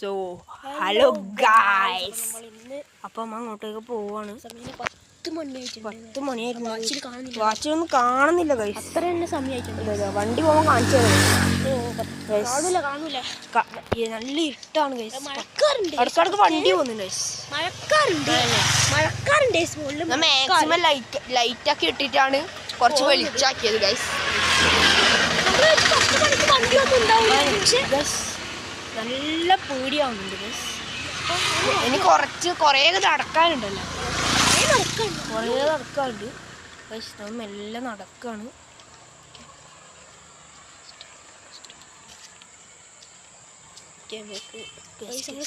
So hello guys അപ്പം അമ്മ അങ്ങോട്ടേക്ക് പോവാണ്. പത്ത് മണിയായിട്ടുണ്ട്. വാച്ചിൽ കാണുന്നില്ല. വാച്ചിലൊന്നും കാണുന്നില്ല ഗൈസ് അത്ര തന്നെ സമയമായിട്ടുണ്ട്. വണ്ടി പോകുമ്പോൾ കാണിച്ചു നല്ല ഇട്ടാണ് ഗൈസ് ഇടക്കിടക്ക് വണ്ടി പോകുന്നുണ്ട് മഴക്കാറുണ്ട്. മഴക്കാറുണ്ട് മാക്സിമം ലൈറ്റ് ലൈറ്റ് ആക്കി ഇട്ടിട്ടാണ് കുറച്ച് വെളിച്ചാക്കിയത് ഗൈസ് പക്ഷേ നല്ല പേടിയാവുന്നുണ്ട് ഇനി കുറച്ച് കുറേ നടക്കാനുണ്ടല്ലോ. കുറേ നടക്കാനുണ്ട്. ഗൈസ് നമ്മൾ മെല്ലെ നടക്കാണ്.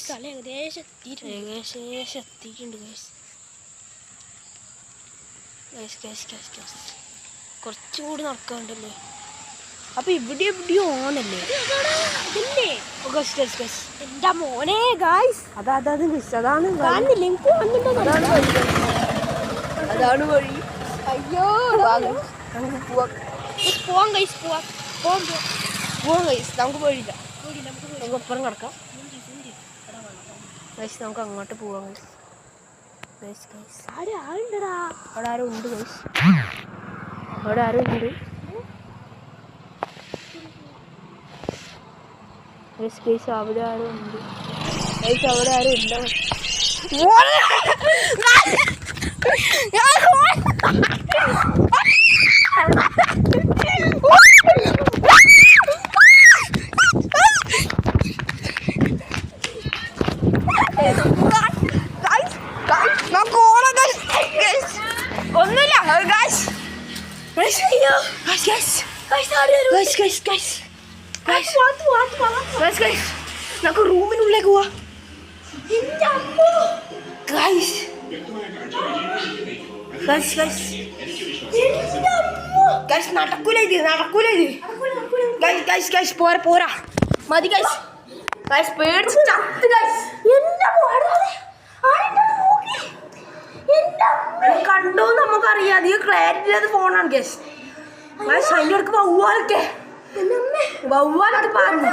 സ്ഥലം ഏകദേശം എത്തിയിട്ടുണ്ട്. ഏകദേശം എത്തിയിട്ടുണ്ട് guys guys guys guys guys കുറച്ചും കൂടി നടക്കാണ്ടല്ലേ അപ്പൊ ഇവിടെ എവിടെയോ ഓണല്ലേ ഗൈസ് ഗൈസ് ഗൈസ് എന്റെ മോനെ ഗായ്സ് അതാ അതാ ഗൈസ് അതാണ് വഴി. കാണുന്നില്ല എനിക്ക് കാണുന്നുണ്ടോ അതാണ് വഴി. അതാണ് വഴി. അയ്യോ നമുക്ക് പോവാം. പോവാം ഗൈസ് പോവാം. പോവാം പോവാം പോവാം ഗൈസ് നമുക്ക് വഴിയില്ല. നമുക്ക് പോയി. നമുക്ക് അപ്പുറം കിടക്കാം. ഗൈസ് നമുക്ക് അങ്ങോട്ട് പോവാം ഗൈസ് ഗൈസ് ഗൈസ് ആരെ ആളുണ്ടടാ അവിടെ ആരും ഉണ്ട് ഗൈസ് അവിടെ ആരും ഉണ്ട്. ഗൈസ് അവിടെ ആരും ഉണ്ട്. ഗൈസ് അവിടെ ആരും ഇല്ല ഒന്നുമില്ല. Guys guys guys guys guys guys നമുക്ക് റൂമിനുള്ളിലേക്ക് പോവാ നടക്കൂല ഇത് നടക്കൂല ഇത് ഗൈസ് ഗൈസ് ഗൈസ് പോരാ പോരാ മതി ഗൈസ് ഗൈസ് പേടിച്ച് ചത്ത് ഗൈസ് കണ്ടോ നമുക്കറിയാം അധികം ക്ലാരിറ്റി ഇല്ലാത്ത ഫോണാണ് ഗൈസ് ഗൈസ് അതിന്റെ അടുക്ക് വവ്വാലൊക്കെ എന്റെ അമ്മേ വവ്വാലൊക്കെ പറഞ്ഞു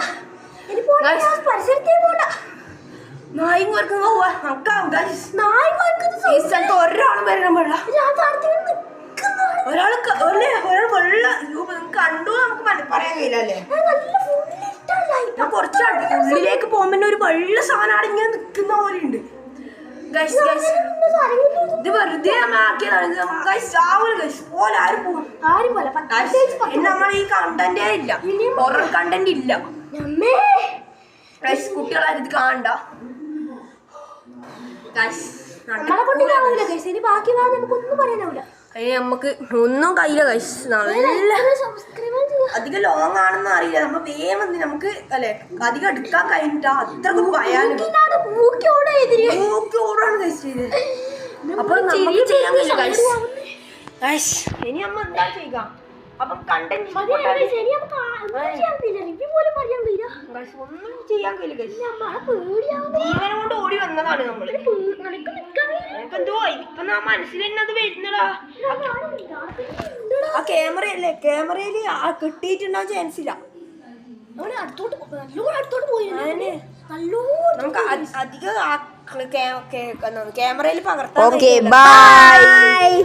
ഇനി പോണ്ട Guys. പരിസരത്തേ പോണ്ട. നായും കുറക്കും വവ്വാൽ നമുക്കാവും ഈ സ്ഥലത്ത് ഒരാളും വരണം വെള്ള ഒരാൾ ഒരാൾ വെള്ള കണ്ടു നമുക്ക് പറയാൻ കഴിയില്ല അല്ലേ? ഞാൻ കുറച്ച് അടു- ഉള്ളിലേക്ക് പോകുമ്പോൾ ഒരു വെള്ള സാധനം ഇങ്ങനെ നിൽക്കുന്ന ഈ കണ്ടന്റേ ഇല്ല. ഹൊറർ കണ്ടന്റ് ഇല്ല. ഇത് കാണണ്ട. പറയാനാവില്ല അതിന് നമുക്ക് ഒന്നും കയ്യില ഗൈസ് നല്ല അധികം ലോങ് ആണെന്ന് അറിയില്ല. നമ്മൾ വേഗം വന്ന് നമുക്ക് അല്ലെ അധികം എടുക്കാൻ കഴിഞ്ഞിട്ടാ അത്ര ഭയാനും ഇതാണ് മൂക്കി ഓടെ എതിരെ. നോക്കി ഓടാണ് ഗൈസ് ചെയ്തത് അപ്പൊ ഇനി നമ്മ എന്താ ചെയ്യുക? അപ്പം കണ്ടന്റ് ഒന്നും ചെയ്യാൻ കഴിയില്ല ജീവനം കൊണ്ട് ഓടി വന്നതാണ് നമ്മൾ. നിനക്ക് നിൽക്കാൻ എനിക്ക് എന്തോ ഇപ്പൊ നാ മനസ്സിൽ തന്നെ അത് വരുന്നടാ ആ ക്യാമറയിൽ ആ ക്യാമറയിൽ കിട്ടിയിട്ടുണ്ടാവും ചാൻസ് ഇല്ല അവനെ അടുത്തോട്ട് പോ- നല്ലോണം അടുത്തോട്ട് പോയി. നല്ലോണം നമുക്ക് അധികം ക്യാമറയിൽ പകർത്താം ഓക്കെ bye.